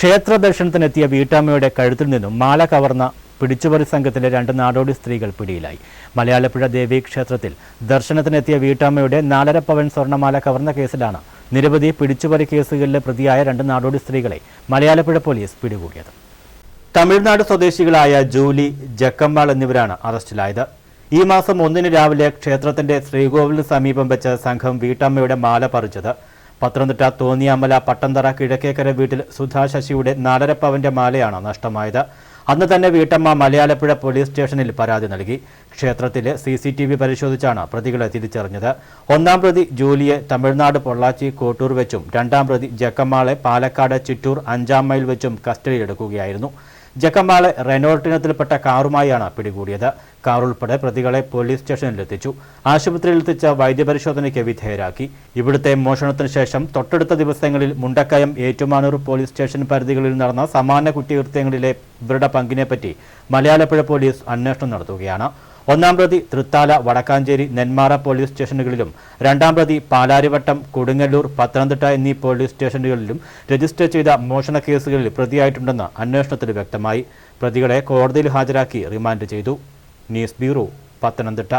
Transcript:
ക്ഷേത്ര ദർശനത്തിനെത്തിയ വീട്ടമ്മയുടെ കഴുത്തിൽ നിന്നും മാല കവർന്ന പിടിച്ചുപറി സംഘത്തിലെ രണ്ട് നാടോടി സ്ത്രീകൾ പിടിയിലായി. മലയാളപ്പുഴ ദേവി ക്ഷേത്രത്തിൽ ദർശനത്തിനെത്തിയ വീട്ടമ്മയുടെ നാലര പവൻ സ്വർണമാല കവർന്ന കേസിലാണ് നിരവധി പിടിച്ചുപറി കേസുകളിലെ പ്രതിയായ രണ്ട് നാടോടി സ്ത്രീകളെ മലയാളപ്പുഴ പോലീസ് പിടികൂടിയത്. തമിഴ്നാട് സ്വദേശികളായ ജൂലി ജക്കമ്മാൾ എന്നിവരാണ് അറസ്റ്റിലായത്. ഈ മാസം ഒന്നിന് രാവിലെ ക്ഷേത്രത്തിന്റെ ശ്രീകോവിലിന് സമീപം വെച്ച് സംഘം വീട്ടമ്മയുടെ മാല പറിച്ചത് പത്തനംതിട്ട തോന്നിയാമല പട്ടന്തറ കിഴക്കേക്കര വീട്ടിൽ സുധാശശിയുടെ ശശിയുടെ മാലയാണ് നഷ്ടമായത്. അന്ന് തന്നെ വീട്ടമ്മ മലയാളപ്പുഴ പോലീസ് സ്റ്റേഷനിൽ പരാതി നൽകി. ക്ഷേത്രത്തിലെ സി സി ടി വി പരിശോധിച്ചാണ് പ്രതികളെ തിരിച്ചറിഞ്ഞത്. ഒന്നാം പ്രതി ജൂലിയെ തമിഴ്നാട് പൊള്ളാച്ചി കോട്ടൂർ വെച്ചും രണ്ടാം പ്രതി ജക്കമ്മാളെ പാലക്കാട് ചിറ്റൂർ അഞ്ചാം മൈൽ വെച്ചും കസ്റ്റഡിയിലെടുക്കുകയായിരുന്നു. ജക്കമ്മാളെ റെനോൾട്ടിനത്തിൽപ്പെട്ട കാറുമായാണ് പിടികൂടിയത്. കാറുൾപ്പെടെ പ്രതികളെ പോലീസ് സ്റ്റേഷനിലെത്തിച്ചു. ആശുപത്രിയിലെത്തിച്ച വൈദ്യപരിശോധനയ്ക്ക് വിധേയരാക്കി. ഇവിടുത്തെ മോഷണത്തിന് ശേഷം തൊട്ടടുത്ത ദിവസങ്ങളിൽ മുണ്ടക്കയം ഏറ്റുമാനൂർ പോലീസ് സ്റ്റേഷൻ പരിധികളിൽ നടന്ന സമാന കുറ്റകൃത്യങ്ങളിലെ ഇവരുടെ പങ്കിനെപ്പറ്റി മലയാളപ്പുഴ പോലീസ് അന്വേഷണം നടത്തുകയാണ്. ഒന്നാം പ്രതി തൃത്താല വടക്കാഞ്ചേരി നെന്മാറ പോലീസ് സ്റ്റേഷനുകളിലും രണ്ടാം പ്രതി പാലാരിവട്ടം കൊടുങ്ങല്ലൂർ പത്തനംതിട്ട എന്നീ പോലീസ് സ്റ്റേഷനുകളിലും രജിസ്റ്റർ ചെയ്ത മോഷണ കേസുകളിൽ പ്രതിയായിട്ടുണ്ടെന്ന് അന്വേഷണത്തിൽ വ്യക്തമായി. പ്രതികളെ കോടതിയിൽ ഹാജരാക്കി റിമാൻഡ് ചെയ്തു. News bureau Pathanamthitta.